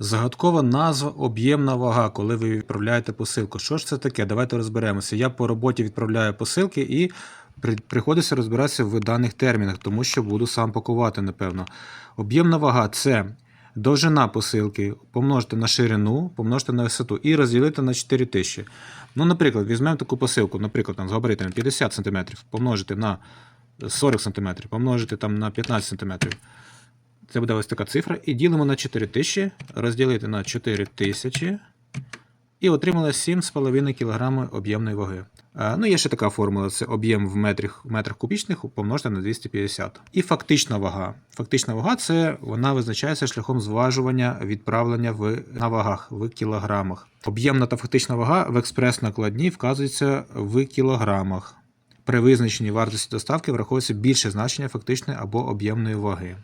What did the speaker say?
Загадкова назва об'ємна вага, коли ви відправляєте посилку. Що ж це таке? Давайте розберемося. Я по роботі відправляю посилки і приходиться розбиратися в даних термінах, тому що буду сам пакувати, напевно. Об'ємна вага це довжина посилки помножити на ширину, помножити на висоту і розділити на 4000. Ну, наприклад, візьмемо таку посилку, наприклад, там, з габаритами 50 см, помножити на 40 см, помножити там, на 15 см. Це буде ось така цифра. І ділимо на 4000, розділити на 4000. І отримали 7,5 кг об'ємної ваги. Ну, є ще така формула: це об'єм в метрах, в метрах кубічних помножити на 250. І фактична вага. Фактична вага це вона визначається шляхом зважування відправлення в, на вагах в кілограмах. Об'ємна та фактична вага в експрес-накладні вказується в кілограмах. При визначенні вартості доставки враховується більше значення фактичної або об'ємної ваги.